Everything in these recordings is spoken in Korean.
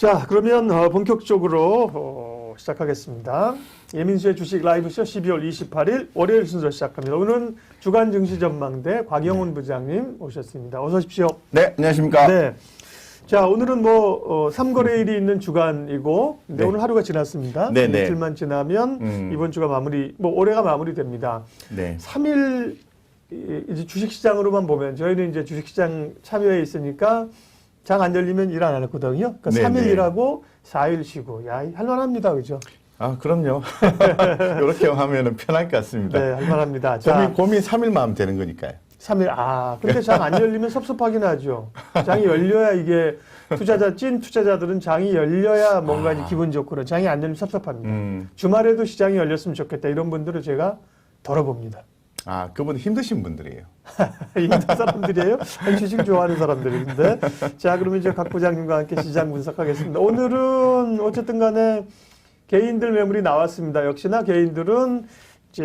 자, 그러면 어, 본격적으로 어, 시작하겠습니다. 예민수의 주식 라이브쇼 12월 28일 월요일 순서 시작합니다. 오늘은 주간 증시 전망대 곽영훈 부장님 오셨습니다. 어서 오십시오. 네, 안녕하십니까. 네. 자, 오늘은 뭐, 어, 3거래일이 있는 주간이고, 네. 오늘 하루가 지났습니다. 네, 네. 이틀만 지나면 음. 이번 주가 마무리, 뭐, 올해가 마무리됩니다. 네. 3일 이제 주식시장으로만 보면 저희는 이제 주식시장 참여해 있으니까 장 안 열리면 일 안 했거든요. 그러니까 네, 3일 네. 일하고 4일 쉬고. 야, 할만합니다. 그죠? 아, 그럼요. 이렇게 하면은 편할 것 같습니다. 네, 할만합니다. 자, 고민, 고민 3일만 하면 되는 거니까요. 3일. 아, 근데 장 안 열리면 섭섭하긴 하죠. 장이 열려야 이게 투자자, 찐 투자자들은 장이 열려야 뭔가 이제 기분 좋고. 장이 안 열리면 섭섭합니다. 아. 음. 주말에도 시장이 열렸으면 좋겠다. 이런 분들을 제가 덜어봅니다. 아, 그분 힘드신 분들이에요. 인도 사람들이에요? 주식 좋아하는 사람들인데. 자, 그러면 이제 각 부장님과 함께 시장 분석하겠습니다. 오늘은 어쨌든 간에 개인들 매물이 나왔습니다. 역시나 개인들은 이제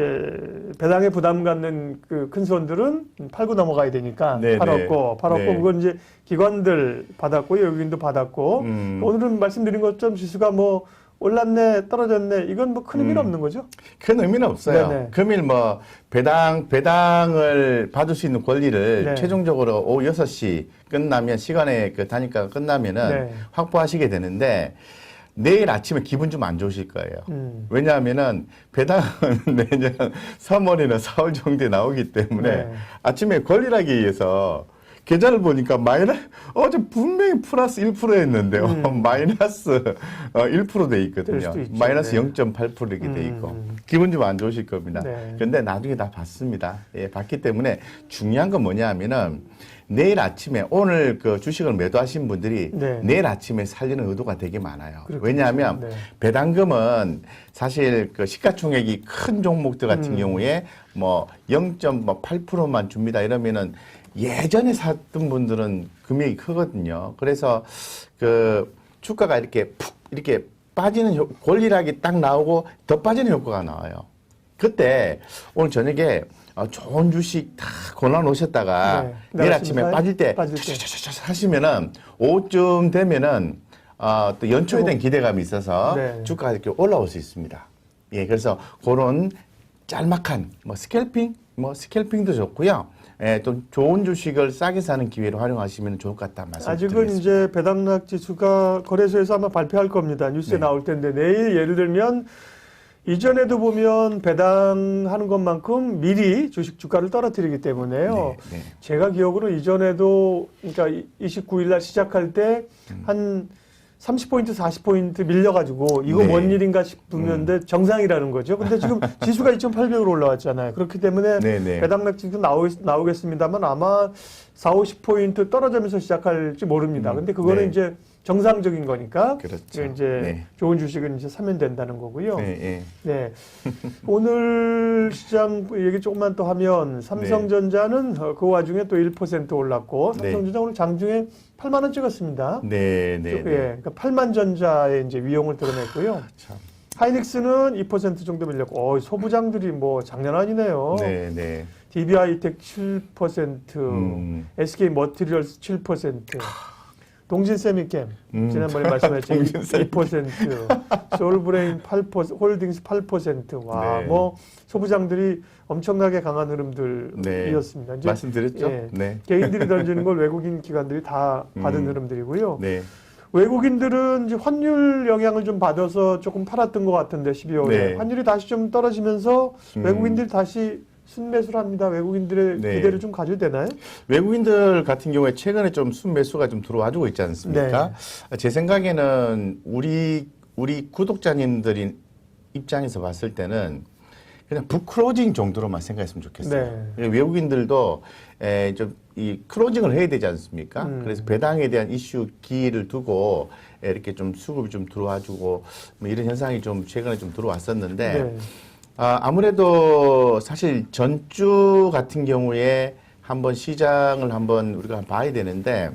배당에 부담 갖는 그큰 손들은 팔고 넘어가야 되니까 네, 팔았고, 네. 팔았고, 네. 그건 이제 기관들 받았고, 여기도 받았고, 음. 오늘은 말씀드린 것처럼 지수가 뭐 올랐네, 떨어졌네, 이건 뭐 큰 의미는 음. 없는 거죠? 큰 의미는 없어요. 네네. 금일 뭐 배당 배당을 받을 수 있는 권리를 네. 최종적으로 오후 6시 끝나면 시간에 그 다니까 끝나면은 네. 확보하시게 되는데 내일 아침에 기분 좀 안 좋으실 거예요. 음. 왜냐하면은 배당은 내년 3월이나 4월 정도에 나오기 때문에 네. 아침에 권리라기 위해서 계좌를 보니까 마이너스 어제 분명히 플러스 1%였는데요. 음. 마이너스 어, 1%돼 될 있거든요. 마이너스 네. 0.8% 이렇게 돼 있고 음. 기분 좀 안 좋으실 겁니다. 네. 근데 나중에 다 봤습니다. 예, 봤기 때문에 중요한 건 뭐냐 하면은 내일 아침에 오늘 그 주식을 매도하신 분들이 네. 내일 아침에 살리는 의도가 되게 많아요. 그렇겠죠. 왜냐하면 네. 배당금은 사실 그 시가총액이 큰 종목들 같은 음. 경우에 뭐 0.8%만 줍니다. 이러면은 예전에 샀던 분들은 금액이 크거든요. 그래서 그 주가가 이렇게 푹 이렇게 빠지는 효, 권리락이 딱 나오고 더 빠지는 효과가 나와요. 그때 오늘 저녁에 어, 좋은 주식 다 골라 놓으셨다가 네. 내일 아침에 나갔습니까? 빠질 때 빠질 때. 차차차차 하시면은 오후쯤 되면은 어, 또 연초에 대한 기대감이 있어서 네. 주가가 이렇게 올라올 수 있습니다. 예, 그래서 그런 짤막한 뭐 스캘핑, 뭐 스캘핑도 좋고요. 예, 또 좋은 주식을 싸게 사는 기회로 활용하시면 좋을 것 같다 말씀드리겠습니다. 아직은 이제 배당락 지수가 거래소에서 아마 발표할 겁니다. 뉴스에 네. 나올 텐데 내일 예를 들면 이전에도 보면 배당하는 것만큼 미리 주식 주가를 떨어뜨리기 때문에요. 네, 네. 제가 기억으로 이전에도 그러니까 29일 날 시작할 때 음. 한 30포인트, 40포인트 밀려가지고 이거 네. 음. 뭔 일인가 싶으면 정상이라는 거죠. 근데 지금 지수가 2,800으로 올라왔잖아요. 그렇기 때문에 네, 네. 배당락 지수 나오, 나오겠습니다만 아마 4, 50포인트 떨어지면서 시작할지 모릅니다. 근데 그거는 네. 이제 정상적인 거니까 그렇죠. 이제 네. 좋은 주식은 이제 사면 된다는 거고요. 네, 예. 네. 오늘 시장 얘기 조금만 더 하면 삼성전자는 어, 그 와중에 또 1% 올랐고 네. 삼성전자 오늘 장중에 8만 원 찍었습니다. 네, 네, 예, 네. 그러니까 8만 전자의 이제 위용을 드러냈고요. 참. 하이닉스는 2% 정도 밀렸고, 어, 소부장들이 뭐 장난 아니네요. 네, 네. DB하이텍 7%, 음. SK 머티리얼스 7%, 동진 세미캠 음. 지난번에 말씀하셨죠 동진 세미캠. 2%, 소울브레인 8%, 홀딩스 8%. 와, 네. 뭐 소부장들이 엄청나게 강한 흐름들이었습니다. 이제 말씀드렸죠? 예. 네. 개인들이 던지는 걸 외국인 기관들이 다 받은 음. 흐름들이고요. 네. 외국인들은 이제 환율 영향을 좀 받아서 조금 팔았던 것 같은데 12월에 네. 환율이 다시 좀 떨어지면서 음. 외국인들이 다시 순매수를 합니다. 외국인들의 네. 기대를 좀 가져도 되나요? 외국인들 같은 경우에 최근에 좀 순매수가 좀 들어와주고 있지 않습니까? 네. 제 생각에는 우리 우리 구독자님들이 입장에서 봤을 때는 그냥 북클로징 정도로만 생각했으면 좋겠어요. 네. 외국인들도 에, 좀이 클로징을 해야 되지 않습니까? 음. 그래서 배당에 대한 이슈 기회를 두고 에, 이렇게 좀 수급이 좀 들어와주고 뭐 이런 현상이 좀 최근에 좀 들어왔었는데 네. 아, 아무래도 사실 전주 같은 경우에 한번 시장을 한번 우리가 봐야 되는데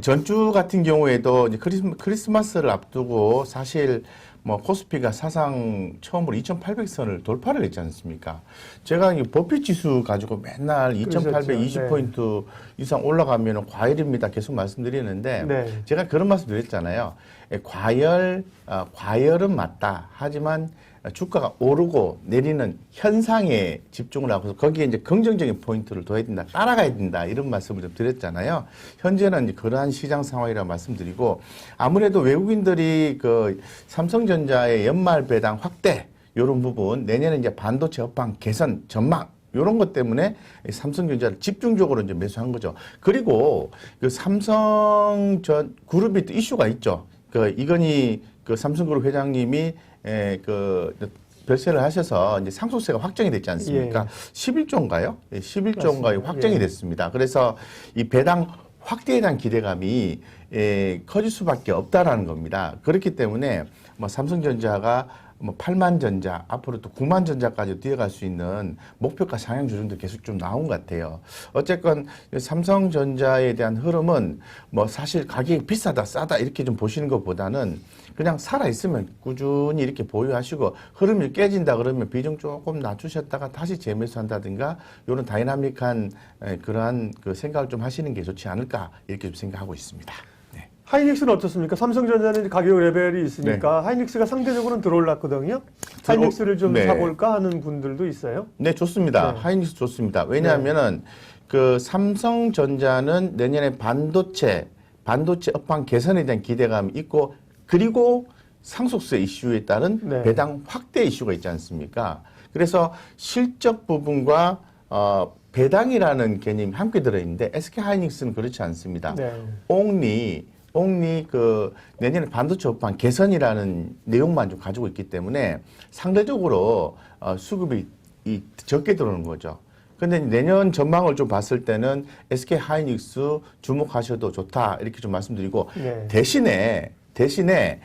전주 같은 경우에도 이제 크리스마, 크리스마스를 앞두고 사실 뭐 코스피가 사상 처음으로 2,800선을 돌파를 했지 않습니까? 제가 이 버핏 지수 가지고 맨날 그러셨죠. 2,820포인트 이상 올라가면 과열입니다. 계속 말씀드리는데 네. 제가 그런 말씀 드렸잖아요. 예, 과열, 아, 과열은 맞다. 하지만 주가가 오르고 내리는 현상에 집중을 하고 거기에 이제 긍정적인 포인트를 둬야 된다. 따라가야 된다. 이런 말씀을 좀 드렸잖아요. 현재는 이제 그러한 시장 상황이라 말씀드리고 아무래도 외국인들이 그 삼성전자의 연말 배당 확대 요런 부분 내년에 이제 반도체 업황 개선 전망 요런 것 때문에 이 삼성전자를 집중적으로 이제 매수한 거죠. 그리고 그 삼성 전 그룹이 또 이슈가 있죠. 그 이건희 그 삼성그룹 회장님이 에, 그 별세를 하셔서 이제 상속세가 확정이 됐지 않습니까? 11조인가요? 예, 11조인가요? 맞습니다. 확정이 예. 됐습니다. 그래서 이 배당 확대에 대한 기대감이 에, 커질 수밖에 없다라는 겁니다. 그렇기 때문에 뭐 삼성전자가 뭐 8만 전자 앞으로 또 9만 전자까지 뛰어갈 수 있는 목표가 상향 조정도 계속 좀 나온 것 같아요. 어쨌건 삼성전자에 대한 흐름은 뭐 사실 가격이 비싸다 싸다 이렇게 좀 보시는 것보다는 그냥 살아 있으면 꾸준히 이렇게 보유하시고 흐름이 깨진다 그러면 비중 조금 낮추셨다가 다시 재매수한다든가 이런 다이나믹한 에, 그러한 그 생각을 좀 하시는 게 좋지 않을까 이렇게 좀 생각하고 있습니다. 네. 하이닉스는 어떻습니까? 삼성전자는 가격 레벨이 있으니까 하이닉스가 상대적으로는 들어올랐거든요. 하이닉스를 좀 네. 사볼까 하는 분들도 있어요. 네, 좋습니다. 네. 하이닉스 좋습니다. 왜냐하면은 그 삼성전자는 내년에 반도체 반도체 업황 개선에 대한 기대감이 있고 그리고 상속세 이슈에 따른 네. 배당 확대 이슈가 있지 않습니까? 그래서 실적 부분과 어, 배당이라는 개념이 함께 들어있는데 SK 하이닉스는 그렇지 않습니다. 네. 옹리 옹리 그 내년에 반도체 업황 개선이라는 내용만 좀 가지고 있기 때문에 상대적으로 어, 수급이 이 적게 들어오는 거죠. 근데 내년 전망을 좀 봤을 때는 SK 하이닉스 주목하셔도 좋다 이렇게 좀 말씀드리고 네. 대신에 대신에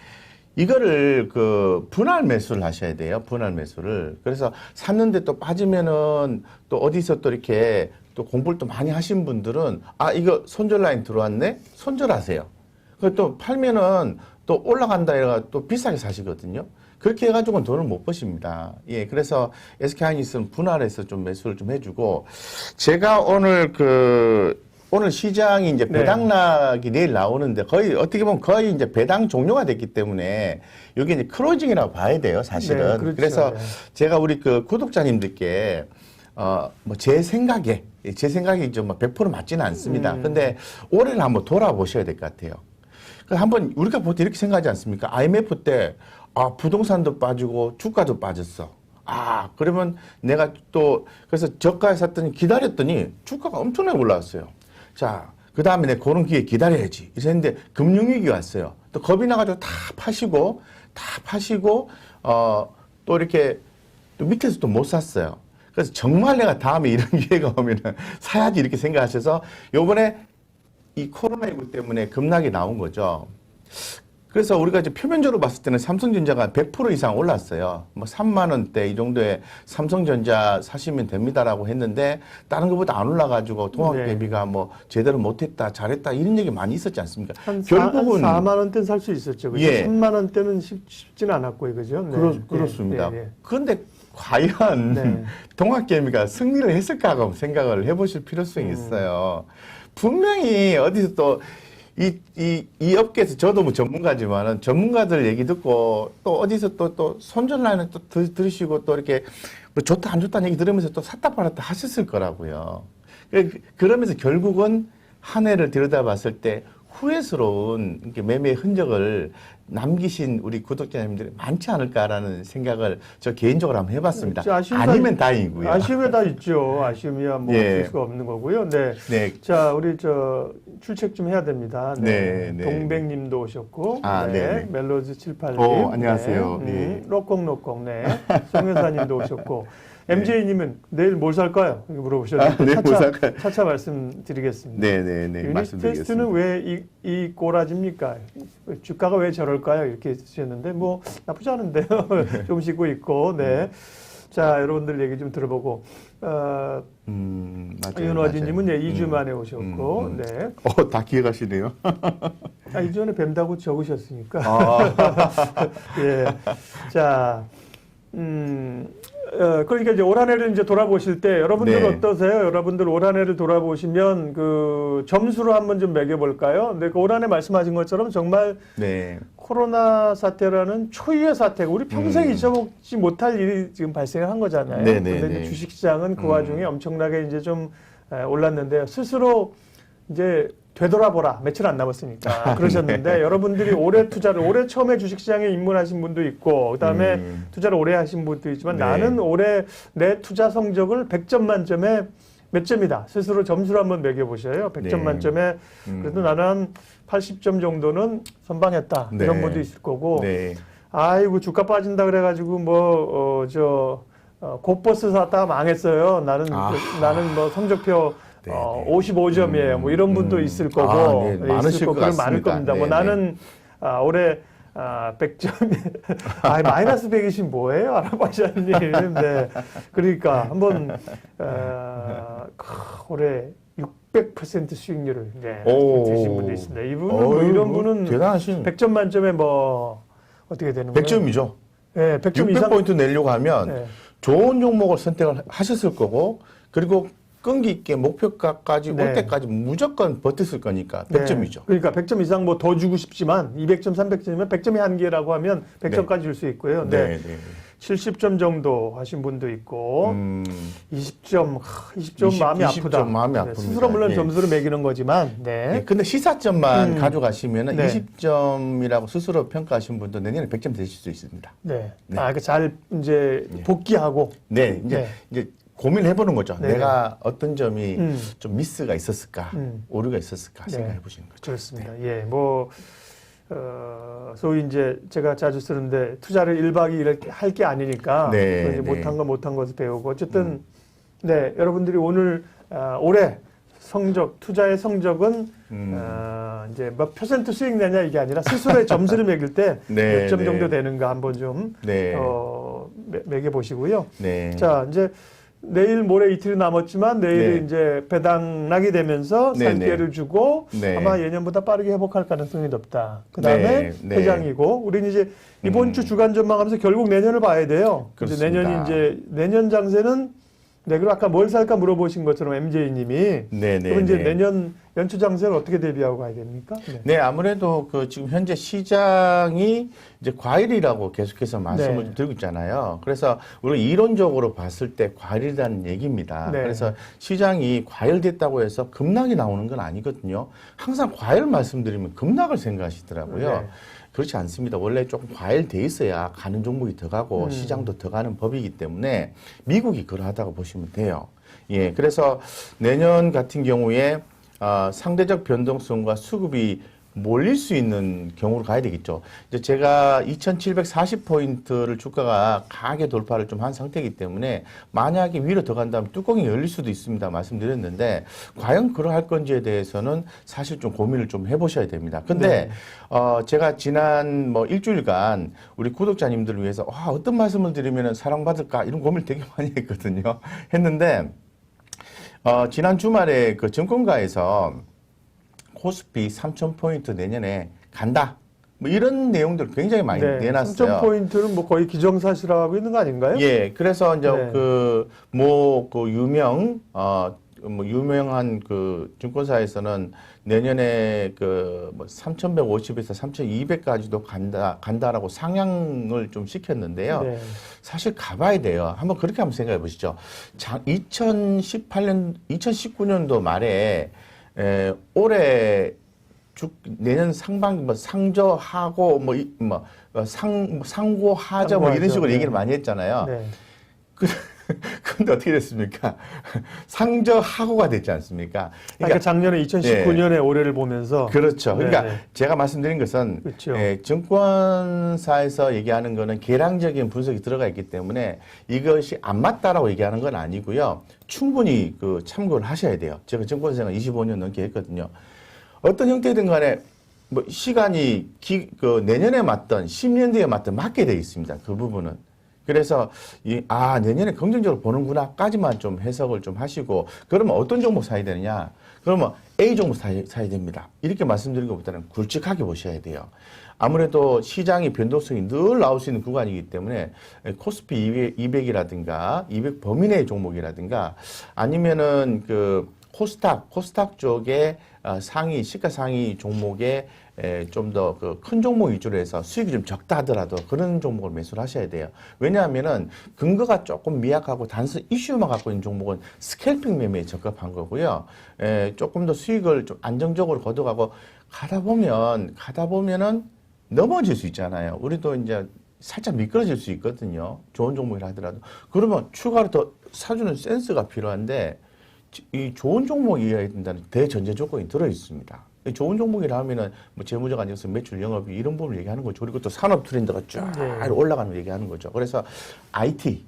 이거를 그 분할 매수를 하셔야 돼요. 분할 매수를. 그래서 샀는데 또 빠지면은 또 어디서 또 이렇게 또 공부를 또 많이 하신 분들은 아 이거 손절 라인 들어왔네 손절하세요. 그또 팔면은 또 올라간다 이래가 또 비싸게 사시거든요. 그렇게 해가지고는 돈을 못 버십니다. 예, 그래서 SK 하이닉스는 분할해서 좀 매수를 좀 해주고 제가 오늘 그 오늘 시장이 이제 네. 배당락이 내일 나오는데 거의 어떻게 보면 거의 이제 배당 종료가 됐기 때문에 이게 이제 클로징이라고 봐야 돼요, 사실은. 네, 그렇죠. 그래서 네. 제가 우리 그 구독자님들께 어, 뭐 제 생각에, 제 생각이 좀뭐100% 맞지는 않습니다. 음. 근데 올해를 한번 돌아보셔야 될 것 같아요. 그 한번 우리가 보통 이렇게 생각하지 않습니까? IMF 때, 아, 부동산도 빠지고 주가도 빠졌어. 아, 그러면 내가 또, 그래서 저가에 샀더니 기다렸더니 주가가 엄청나게 올라왔어요. 자, 그 다음에 내가 그런 기회 기다려야지. 이랬는데 금융위기 왔어요. 또 겁이 나가지고 다 파시고, 다 파시고, 어, 또 이렇게 또 밑에서 또 못 샀어요. 그래서 정말 내가 다음에 이런 기회가 오면은 사야지 이렇게 생각하셔서 요번에 이 코로나19 때문에 급락이 나온 거죠. 그래서 우리가 이제 표면적으로 봤을 때는 삼성전자가 100% 이상 올랐어요. 뭐 3만 원대 이 정도에 삼성전자 사시면 됩니다라고 했는데 다른 것보다 안 올라가지고 통합 네. 대비가 뭐 제대로 못했다 잘했다 이런 얘기 많이 있었지 않습니까? 한 결국은 4, 만 원대는 살수 있었죠. 그죠? 예. 3만 원대는 쉽, 쉽지는 않았고 그죠? 네. 그렇, 예, 그렇습니다. 예, 예. 그런데 과연 네. 동학개미가 승리를 했을까 하고 생각을 해보실 음. 필요성이 있어요. 분명히 어디서 또 이, 이, 이 업계에서 저도 뭐 전문가지만은 전문가들 얘기 듣고 또 어디서 또, 또 손절 라인을 또 들, 들으시고 또 이렇게 뭐 좋다 안 좋다는 얘기 들으면서 또 샀다 팔았다 하셨을 거라고요. 그- 그러면서 결국은 한 해를 들여다봤을 때 후회스러운 이렇게 매매의 흔적을 남기신 우리 구독자님들이 많지 않을까라는 생각을 저 개인적으로 한번 해봤습니다. 다 아니면 있- 다행이고요. 아쉬움이 다 있죠. 아쉬움이야 뭐 예. 수가 없는 거고요. 네. 네, 자, 우리 저 출첵 좀 해야 됩니다. 네, 네. 동백님도 오셨고, 아, 네. 네, 네. 멜로즈 78님, 오, 안녕하세요. 네. 네. 음, 로콩로콩, 네. 송여사님도 오셨고, MJ님은 내일 뭘 살까요? 이렇게 물어보셨는데 아, 내일 차차, 살까요? 차차 말씀드리겠습니다. 네, 네, 네. 유닛 말씀드리겠습니다. 테스트는 왜 이 이 꼬라집니까? 주가가 왜 저럴까요? 이렇게 쓰셨는데 뭐 나쁘지 않은데요. 좀 쉬고 있고, 네. 자, 여러분들 얘기 좀 들어보고 어, 음. 윤화진님은. 예, 2주 음. 만에 오셨고, 음, 음. 네. 어, 다 기억하시네요. 아, 이전에 뵌다고 적으셨으니까. 아, 예. 자, 음, 어, 그러니까 이제 올 한해를 이제 돌아보실 때 여러분들 네. 어떠세요? 여러분들 올 한해를 돌아보시면 그 점수로 한번 좀 매겨볼까요? 근데 그 올 한해 말씀하신 것처럼 정말 네. 코로나 사태라는 초유의 사태가 우리 평생 음. 잊어먹지 못할 일이 지금 발생을 한 거잖아요. 네, 네, 근데 이제 네. 주식시장은 그 음. 와중에 엄청나게 이제 좀 에, 올랐는데 스스로 이제 되돌아보라 며칠 안 남았으니까 그러셨는데 네. 여러분들이 올해 투자를 올해 처음에 주식시장에 입문하신 분도 있고 그다음에 음. 투자를 오래 하신 분도 있지만 네. 나는 올해 내 투자 성적을 100점 만점에 몇 점이다 스스로 점수를 한번 매겨보셔요 100점 네. 만점에 음. 그래도 나는 한 80점 정도는 선방했다 네. 이런 분도 있을 거고 네. 아이고 주가 빠진다 그래가지고 뭐어저 어, 곧버스 샀다가 망했어요 나는 아. 그- 나는 뭐 성적표 네, 어, 네. 55점이에요 뭐 이런 분도 음. 있을 거고 아, 네. 있을 많으실 거고 것 그럼 많을. 겁니다 뭐 네, 나는 아, 올해 아, 100점이 아, 마이너스 120 뭐예요 알아보셨니 네. 그러니까 한번 어, 크, 올해 600% 수익률을 네, 오. 드신 분도 있습니다. 이분은 어유, 뭐 이런 뭐 분은 대단하신 100점 만점에 뭐 어떻게 되는 거예요? 100점이죠. 네, 100점 이상. 600포인트 내려고 하면 네. 좋은 종목을 선택을 하셨을 거고 그리고 끈기 있게 목표가까지 네. 올 때까지 무조건 버텼을 거니까 네. 100점이죠. 그러니까 100점 이상 뭐 더 주고 싶지만 200점, 300점이면 100점이 한계라고 하면 100점까지 줄 수 있고요. 네. 네. 70점 정도 하신 분도 있고 음, 20점, 하, 20점 20, 마음이 20점 아프다. 마음이 네, 아픕니다. 스스로 물론 예. 점수를 매기는 거지만 네. 네. 근데 시사점만 음. 가져가시면 네. 20점이라고 스스로 평가하신 분도 내년에 100점 되실 수 있습니다. 네. 네. 아, 그잘 이제 네. 복귀하고 네, 이제 네. 이제 고민을 해보는 거죠. 네. 내가 어떤 점이 음. 좀 미스가 있었을까, 음. 오류가 있었을까 네. 생각해 보시는 거죠. 그렇습니다. 예, 뭐, 어, 소위 이제 제가 자주 쓰는데 투자를 1박 2일 할 게 아니니까 네, 그 이제 네. 못한 거 못한 것을 배우고 어쨌든 네, 여러분들이 오늘 아, 올해 성적, 투자의 성적은 음. 어, 이제 몇 퍼센트 수익 내냐 이게 아니라 스스로의 점수를 매길 때몇 네, 점 네. 정도 되는가 한번 좀 네, 어, 매, 매겨 보시고요. 네. 자, 이제 내일 모레 이틀이 남았지만 내일 네. 이제 배당락이 되면서 네, 살 기회를 주고 네. 아마 예년보다 빠르게 회복할 가능성이 높다. 그 다음에 네, 네. 회장이고 우리는 이제 이번 음. 주 주간 전망하면서 결국 내년을 봐야 돼요. 그렇습니다. 내년이 이제 내년 장세는 네, 그리고 아까 뭘 살까 물어보신 것처럼 MJ님이 네, 네. 그럼 이제 네. 내년 연초 장세를 어떻게 대비하고 가야 됩니까? 네. 네, 아무래도 그 지금 현재 시장이 이제 과일이라고 계속해서 말씀을 네. 좀 드리고 있잖아요. 그래서 우리가 이론적으로 봤을 때 과일이라는 얘기입니다. 네. 그래서 시장이 과열됐다고 해서 급락이 나오는 건 아니거든요. 항상 과열 말씀드리면 급락을 생각하시더라고요. 네. 그렇지 않습니다. 원래 조금 과열돼 있어야 가는 종목이 더 가고 음. 시장도 더 가는 법이기 때문에 미국이 그러하다고 보시면 돼요. 예, 그래서 내년 같은 경우에 아, 상대적 변동성과 수급이 몰릴 수 있는 경우로 가야 되겠죠. 이제 제가 2,740포인트를 주가가 강하게 돌파를 좀 한 상태이기 때문에 만약에 위로 더 간다면 뚜껑이 열릴 수도 있습니다. 말씀드렸는데 과연 그러할 건지에 대해서는 사실 좀 고민을 좀 해보셔야 됩니다. 근데 네. 어, 제가 지난 뭐 일주일간 우리 구독자님들을 위해서 와, 어떤 말씀을 드리면 사랑받을까 이런 고민을 되게 많이 했거든요. 했는데 어, 지난 주말에 그 증권가에서 코스피 3,000포인트 내년에 간다. 뭐 이런 내용들 굉장히 많이 네. 내놨어요. 3.포인트는 뭐 거의 기정사실화하고 있는 거 아닌가요? 예, 그래서 이제 네. 그, 뭐, 그 유명, 어, 뭐, 유명한 그 증권사에서는 내년에 그, 뭐, 3,150에서 3,200까지도 간다, 간다라고 상향을 좀 시켰는데요. 네. 사실 가봐야 돼요. 한번 그렇게 한번 생각해 보시죠. 장, 2018년, 2019년도 말에, 에, 올해 주, 내년 상반기 뭐 상저하고 뭐, 이, 뭐, 어, 상, 상고하저 뭐 이런 식으로 네. 얘기를 많이 했잖아요. 네. 근데 어떻게 됐습니까? 상저하고가 됐지 않습니까? 그러니까 작년에 2019년에 네. 올해를 보면서 그렇죠. 그러니까 네, 네. 제가 말씀드린 것은 그렇죠. 예, 증권사에서 얘기하는 거는 계량적인 분석이 들어가 있기 때문에 이것이 안 맞다라고 얘기하는 건 아니고요. 충분히 그 참고를 하셔야 돼요. 제가 증권생활 25년 넘게 했거든요. 어떤 형태든 간에 뭐 시간이 기, 그 내년에 맞던 10년 뒤에 맞던 맞게 돼 있습니다. 그 부분은. 그래서 이, 아, 내년에 긍정적으로 보는구나까지만 좀 해석을 좀 하시고, 그러면 어떤 종목 사야 되느냐? 그러면 A 종목 사야, 사야 됩니다. 이렇게 말씀드린 것보다는 굵직하게 보셔야 돼요. 아무래도 시장의 변동성이 늘 나올 수 있는 구간이기 때문에 코스피 200 이라든가 200 범위 내의 종목이라든가 아니면은 그 코스닥, 코스닥 쪽에 어, 상위, 시가 상위 종목에 좀더그큰 종목 위주로 해서 수익이 좀 적다 하더라도 그런 종목을 매수를 하셔야 돼요. 왜냐하면은 근거가 조금 미약하고 단순 이슈만 갖고 있는 종목은 스캘핑 매매에 적합한 거고요. 에, 조금 더 수익을 좀 안정적으로 거둬가고 가다 보면, 가다 보면은 넘어질 수 있잖아요. 우리도 이제 살짝 미끄러질 수 있거든요. 좋은 종목이라 하더라도. 그러면 추가로 더 사주는 센스가 필요한데 이 좋은 종목이어야 된다는 대전제 조건이 들어 있습니다. 이 좋은 종목이라 하면은 뭐 재무적 안정성, 매출, 영업이 이런 부분을 얘기하는 거죠. 그리고 또 산업 트렌드가 쫙 네. 올라가는 걸 얘기하는 거죠. 그래서 IT,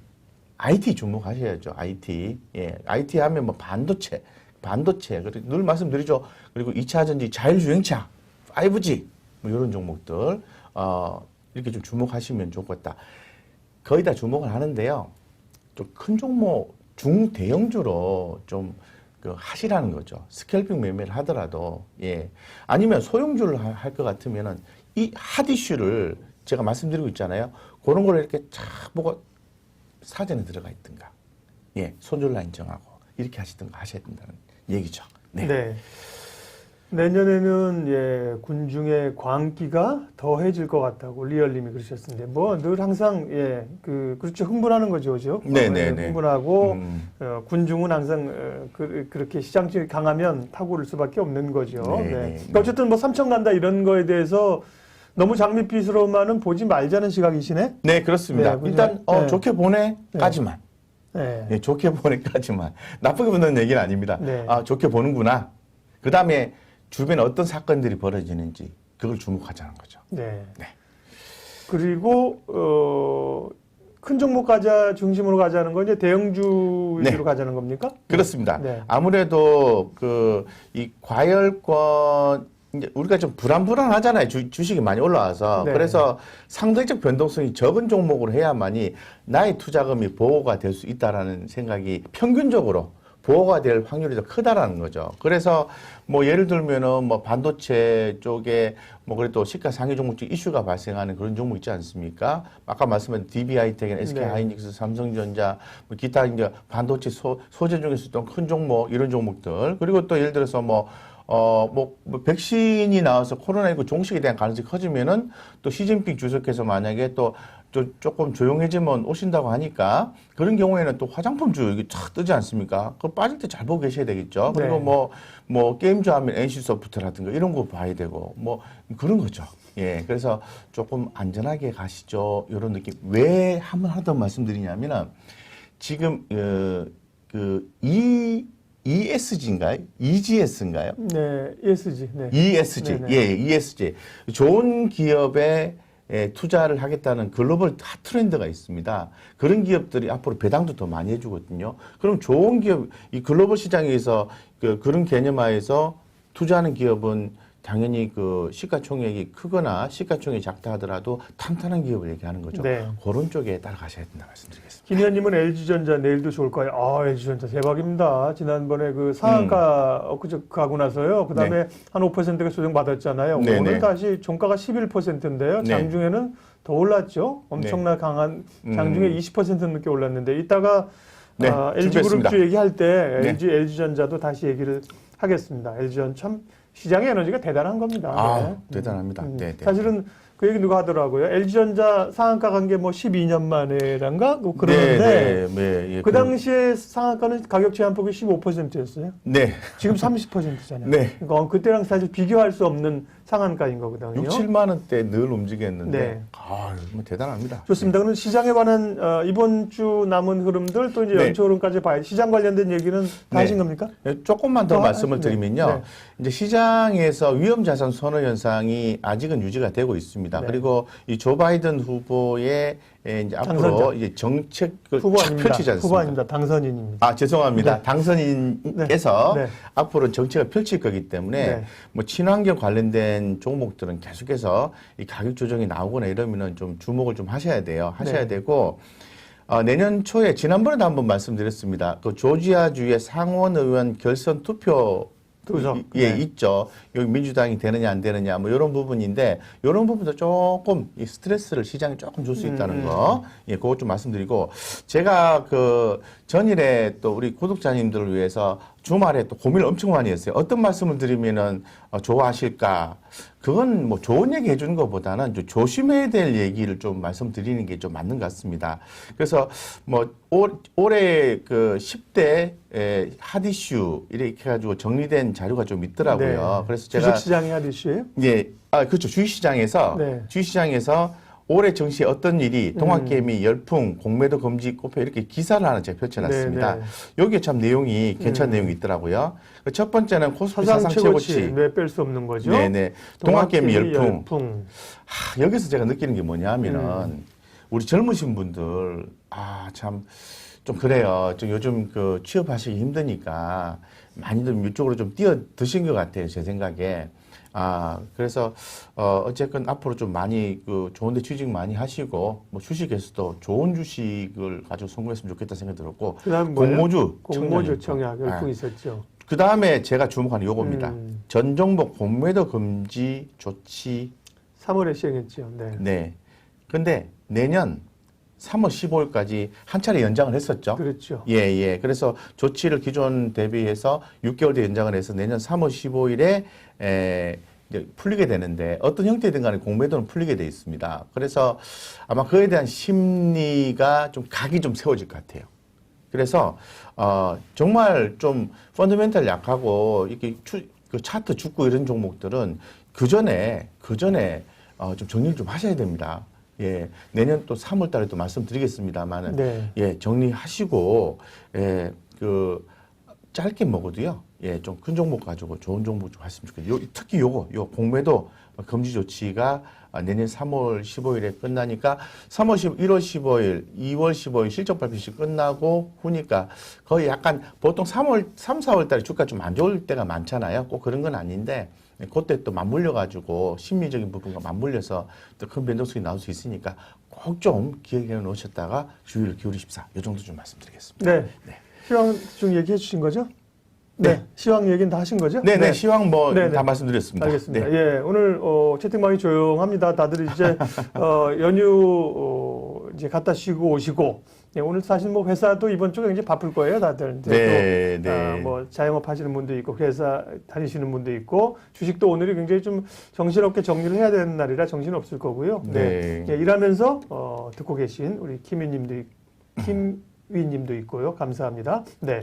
IT 주목하셔야죠. IT. 예. IT 하면 뭐 반도체, 반도체. 그리고 늘 말씀드리죠. 그리고 2차 전지, 자율주행차, 5G 뭐 이런 종목들 어 이렇게 좀 주목하시면 좋겠다. 거의 다 주목을 하는데요. 좀 큰 종목, 중대형주로 좀 그 하시라는 거죠. 스캘핑 매매를 하더라도 예 아니면 소형주를 할 것 같으면은 이 핫 이슈를 제가 말씀드리고 있잖아요. 그런 걸 이렇게 쫙 보고 사전에 들어가 있든가 예 손절 라인 정하고 이렇게 하시든가 하셔야 된다는 얘기죠. 네. 네. 내년에는 예, 군중의 광기가 더해질 것 같다고 리얼님이 그러셨는데 뭐 늘 항상 예, 그 그렇죠 흥분하는 거죠, 그죠? 네, 어, 네, 예, 네. 흥분하고 음. 어, 군중은 항상 어, 그, 그렇게 시장적이 강하면 타고를 수밖에 없는 거죠. 네, 네. 네, 그러니까 어쨌든 뭐 삼천 간다 이런 거에 대해서 너무 장밋빛으로만은 보지 말자는 시각이시네. 네, 그렇습니다. 네, 일단 어, 네. 좋게 보내까지만. 네. 네, 좋게 보내까지만. 나쁘게 보는 얘기는 아닙니다. 네. 아, 좋게 보는구나. 그 다음에 주변에 어떤 사건들이 벌어지는지 그걸 주목하자는 거죠. 네. 네. 그리고 어, 큰 종목 가자 중심으로 가자는 건 이제 대형주 위주로 네. 가자는 겁니까? 그렇습니다. 네. 아무래도 그 이 과열권 이제 우리가 좀 불안불안하잖아요. 주, 주식이 많이 올라와서 네. 그래서 상대적 변동성이 적은 종목으로 해야만이 나의 투자금이 보호가 될 수 있다라는 생각이 평균적으로 보호가 될 확률이 더 크다라는 거죠. 그래서 뭐 예를 들면은 뭐 반도체 쪽에 뭐 그래도 시가 상위 종목 중 이슈가 발생하는 그런 종목 있지 않습니까? 아까 말씀한 DB하이텍, SK 네. 하이닉스, 삼성전자, 뭐 기타 이제 반도체 소, 소재 중에서 또큰 종목 이런 종목들 그리고 또 예를 들어서 뭐 어, 뭐, 뭐 백신이 나와서 코로나19 종식에 대한 가능성이 커지면은 또 시진핑 주석께서 만약에 또, 또 조금 조용해지면 오신다고 하니까 그런 경우에는 또 화장품주 여기 착 뜨지 않습니까? 그거 빠질 때 잘 보고 계셔야 되겠죠. 그리고 네. 뭐, 뭐 게임주 하면 NC소프트라든가 이런 거 봐야 되고 뭐 그런 거죠. 예. 그래서 조금 안전하게 가시죠. 이런 느낌. 왜 한번 하던 말씀드리냐면은 지금, 어, 그, E, ESG인가요? EGS인가요? 네, ESG. 네. ESG, 네네. 예, ESG. 좋은 기업에 예, 투자를 하겠다는 글로벌 핫 트렌드가 있습니다. 그런 기업들이 앞으로 배당도 더 많이 해주거든요. 그럼 좋은 기업, 이 글로벌 시장에서 그, 그런 개념하에서 투자하는 기업은 당연히 그 시가총액이 크거나 시가총액이 작다 하더라도 탄탄한 기업을 얘기하는 거죠. 네. 그런 쪽에 따라가셔야 된다 말씀드리겠습니다. 김 의원님은 LG전자 내일도 좋을 거예요. 아, LG전자 대박입니다. 지난번에 그 상한가 엊그저 가고 나서요. 그 다음에 한 5%가 조정받았잖아요. 네, 오늘 네. 다시 종가가 11%인데요. 네. 장중에는 더 올랐죠. 엄청나 강한 장중에 음. 20% 넘게 올랐는데 이따가 네, 아. LG그룹주 얘기할 때 네. LG, LG전자도 다시 얘기를 하겠습니다. LG전 참 시장의 에너지가 대단한 겁니다. 아, 네. 대단합니다. 음, 네, 네. 사실은 그 얘기 누가 하더라고요. LG전자 상한가 간 게 뭐 12년 만에란가? 뭐 그러는데 네, 네, 네, 예, 그 당시에 상한가는 가격 제한폭이 15%였어요. 네. 지금 30%잖아요. 네. 그러니까 그때랑 사실 비교할 수 없는 상한가인 거거든요. 6, 7만 원대 늘 움직였는데 네. 아, 뭐 대단합니다. 좋습니다. 그럼 시장에 관한 어, 이번 주 남은 흐름들 또 이제 네. 연초 흐름까지 봐야 시장 관련된 얘기는 다 네. 하신 겁니까? 예, 조금만 더 더 말씀을 하- 네. 드리면요. 네. 이제 시장에서 위험 자산 선호 현상이 아직은 유지가 되고 있습니다. 네. 그리고 이 조 바이든 후보의 이제 당선자. 앞으로 이제 정책을 후보 쫙 아닙니다. 펼치지 않습니까? 후보 아닙니다. 당선인입니다. 아 죄송합니다. 네. 당선인께서 네. 네. 앞으로 정책을 펼칠 거기 때문에 네. 뭐 친환경 관련된 종목들은 계속해서 이 가격 조정이 나오거나 이러면은 좀 주목을 좀 하셔야 돼요. 하셔야 네. 되고 어, 내년 초에 지난번에도 한번 말씀드렸습니다. 그 조지아주의 상원 의원 결선 투표 이- 예, 네. 있죠. 여기 민주당이 되느냐 안 되느냐 뭐 이런 부분인데 이런 부분도 조금 이 스트레스를 시장에 조금 줄 수 있다는 음. 거. 예, 그것 좀 말씀드리고 제가 그 전일에 또 우리 구독자님들을 위해서 주말에 또 고민을 엄청 많이 했어요. 어떤 말씀을 드리면은 어, 좋아하실까? 그건 뭐 좋은 얘기 해주는 것보다는 좀 조심해야 될 얘기를 좀 말씀드리는 게 좀 맞는 것 같습니다. 그래서 뭐 올, 올해 그 10대 에, 핫 이슈 이렇게 해가지고 정리된 자료가 좀 있더라고요. 네. 그래서 제가 주식시장이 한 이슈예요? 예, 아 그렇죠. 주식시장에서 네. 주식시장에서 올해 정시에 어떤 일이 동학개미 열풍 공매도 금지 꼽혀 이렇게 기사를 하나 제가 펼쳐놨습니다. 네, 네. 여기에 참 내용이 괜찮은 음. 내용이 있더라고요. 그첫 번째는 코스피 사상 사상 최고치 최고치. 왜뺄수 없는 거죠? 네네. 동학개미 열풍. 열풍. 하, 여기서 제가 느끼는 게 뭐냐면은 음. 우리 젊으신 분들 아참 좀 그래요. 좀 요즘 그 취업하시기 힘드니까 많이들 이쪽으로 좀 뛰어 드신 것 같아요. 제 생각에. 아 그래서 어 어쨌건 앞으로 좀 많이 그 좋은데 취직 많이 하시고 뭐 주식에서도 좋은 주식을 가지고 성공했으면 좋겠다 생각이 들었고? 공모주 공모주. 청약 열풍 아, 있었죠. 그 다음에 제가 주목하는 요겁니다. 음. 전 종목 공매도 금지 조치 3월에 시행했죠. 네. 네. 근데 내년 3월 15일까지 한 차례 연장을 했었죠. 그렇죠. 예, 예. 그래서 조치를 기존 대비해서 6개월 뒤 연장을 해서 내년 3월 15일에 에, 이제 풀리게 되는데 어떤 형태든 간에 공매도는 풀리게 돼 있습니다. 그래서 아마 그에 대한 심리가 좀 각이 좀 세워질 것 같아요. 그래서 어 정말 좀 펀더멘탈 약하고 이렇게 추, 그 차트 죽고 이런 종목들은 그 전에 그 전에 어 좀 정리를 좀 하셔야 됩니다. 예 내년 또 3월 달에 또 말씀드리겠습니다만은 네. 예 정리하시고 예 그 짧게 먹어도요 예 좀 큰 종목 가지고 좋은 종목 좀 하시면 좋겠어요. 요, 특히 요거 요 공매도 금지 조치가 아, 내년 3월 15일에 끝나니까 3월 10, 1월 15일, 2월 15일 실적 발표식 끝나고 후니까 거의 약간 보통 3월, 3, 4월 달에 주가 좀 안 좋을 때가 많잖아요. 꼭 그런 건 아닌데 네, 그때 또 맞물려 가지고 심리적인 부분과 맞물려서 또 큰 변동성이 나올 수 있으니까 꼭 좀 기억해 놓으셨다가 주의를 기울이십사. 이 정도 좀 말씀드리겠습니다. 네. 네. 시황 중 얘기해 주신 거죠? 네. 네. 시황 얘기는 다 하신 거죠? 네네 시황 뭐다 네, 네. 말씀드렸습니다. 알겠습니다. 네. 예, 오늘 어, 채팅방이 조용합니다. 다들 이제 어, 연휴 어, 이제 갔다 쉬고 오시고 예, 오늘 사실 뭐 회사도 이번 주가 굉장히 바쁠 거예요, 다들. 이제 네, 또, 네. 아, 뭐 자영업 하시는 분도 있고 회사 다니시는 분도 있고 주식도 오늘이 굉장히 좀 정신없게 정리를 해야 되는 날이라 정신 없을 거고요. 네. 예, 일하면서 어, 듣고 계신 우리 김희님도 있- 김 위님도 있고요. 감사합니다. 네.